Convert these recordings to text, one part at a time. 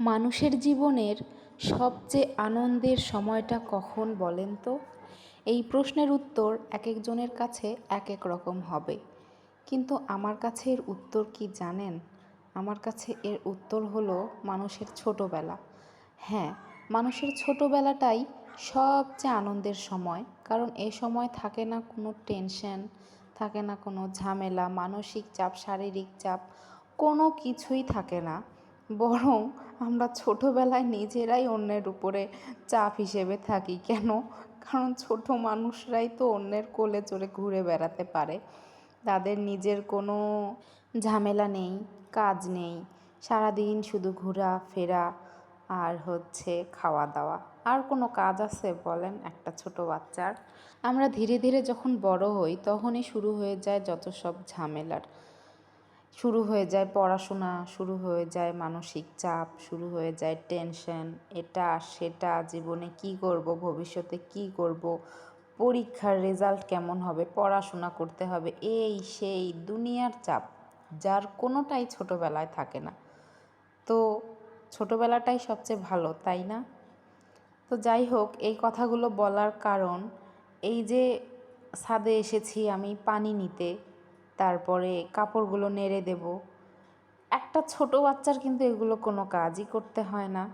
মানুষের জীবনের সবচেয়ে আনন্দের সময়টা কখন বলেন তো? এই প্রশ্নের উত্তর এক একজনের কাছে এক এক রকম হবে। কিন্তু আমার কাছে এর উত্তর কি জানেন? আমার কাছে এর উত্তর হলো মানুষের ছোটোবেলা। হ্যাঁ মানুষের ছোটোবেলাটাই সবচেয়ে আনন্দের সময়। কারণ এ সময় থাকে না কোনো টেনশন, থাকে না কোনো ঝামেলা, মানসিক চাপ, শারীরিক চাপ, কোনো কিছুই থাকে না। বরং আমরা ছোটোবেলায় নিজেরাই অন্যের উপরে চাপ হিসেবে থাকি। কেন? কারণ ছোট মানুষরাই তো অন্যের কোলে চড়ে ঘুরে বেড়াতে পারে। তাদের নিজের কোনো ঝামেলা নেই, কাজ নেই। সারাদিন শুধু ঘোরা, ফেরা আর হচ্ছে খাওয়া দাওয়া। আর কোনো কাজ আছে বলেন একটা ছোট বাচ্চার? আমরা ধীরে ধীরে যখন বড় হই তখনই শুরু হয়ে যায় যত সব ঝামেলার। শুরু হয়ে যায় পড়াশোনা, শুরু হয়ে যায় মানসিক চাপ, শুরু হয়ে যায় টেনশন এটা, সেটা, জীবনে কি করব, ভবিষ্যতে কি করব, পরীক্ষার রেজাল্ট কেমন হবে, পড়াশোনা করতে হবে, এই, সেই, দুনিয়ার চাপ, যার কোনোটাই ছোটোবেলায় থাকে না। তো ছোটোবেলাটাই সবচেয়ে ভালো, তাই না? তো যাই হোক, এই কথাগুলো বলার কারণ, এই যে ছাদে এসেছি আমি পানি নিতে তারপরে কাপড়গুলো নেড়ে দেব। একটা ছোট বাচ্চার কিন্তু এগুলো কোনো কাজই করতে হয় না।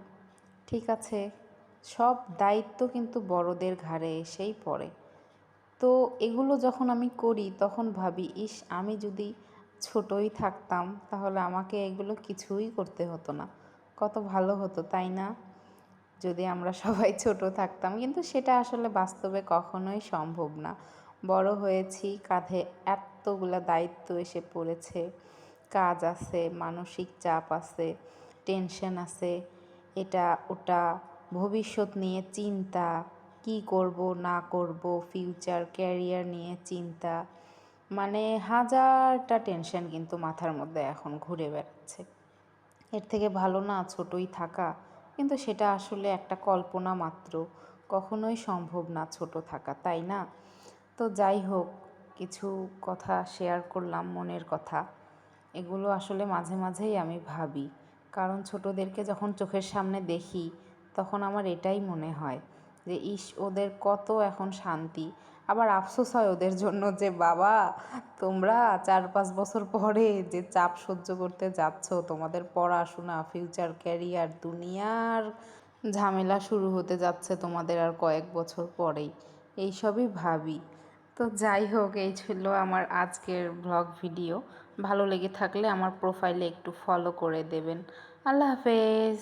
ঠিক আছে, সব দায়িত্ব কিন্তু বড়দের ঘাড়ে এসেই পড়ে। তো এগুলো যখন আমি করি, তখন ভাবি, ইস, আমি যদি ছোটই থাকতাম, তাহলে আমাকে এগুলো কিছুই করতে হতো না। কত ভালো হতো, তাই না? যদি আমরা সবাই ছোট থাকতাম। কিন্তু সেটা আসলে বাস্তবে কখনোই সম্ভব না। বড় হয়েছি, কাঁধে এতগুলো দায়িত্ব এসে পড়েছে। কাজ আছে, মানসিক চাপ আছে, টেনশন আছে। এটা, ওটা, ভবিষ্যৎ নিয়ে চিন্তা, কি করব, না করব, ফিউচার, ক্যারিয়ার নিয়ে চিন্তা। মানে হাজারটা টেনশন কিন্তু মাথার মধ্যে এখন ঘুরে বেড়াচ্ছে। এর থেকে ভালো না ছোটই থাকা, কিন্তু সেটা আসলে একটা কল্পনা মাত্র। কখনোই সম্ভব না ছোট থাকা, তাই না? তো যাই হোক, কিছু কথা শেয়ার করলাম মনের কথা। এগুলো আসলে মাঝে মাঝেই আমি ভাবি। কারণ ছোটদেরকে যখন চোখের সামনে দেখি, তখন আমার এটাই মনে হয় যে, ইস, ওদের কত এখন শান্তি। আবার আফসোস হয় ওদের জন্য যে, বাবা, তোমরা চার পাঁচ বছর পরে যে চাপ সহ্য করতে যাচ্ছ, তোমাদের পড়াশোনা ফিউচার ক্যারিয়ার দুনিয়ার ঝামেলা শুরু হতে যাচ্ছে তোমাদের আর কয়েক বছর পরেই। এইসবই ভাবি। তো যাই হোক, এই ছিল আমার আজকের ব্লগ ভিডিও ভালো লেগে থাকলে আমার প্রোফাইলে একটু ফলো করে দেবেন। আল্লাহ হাফেজ।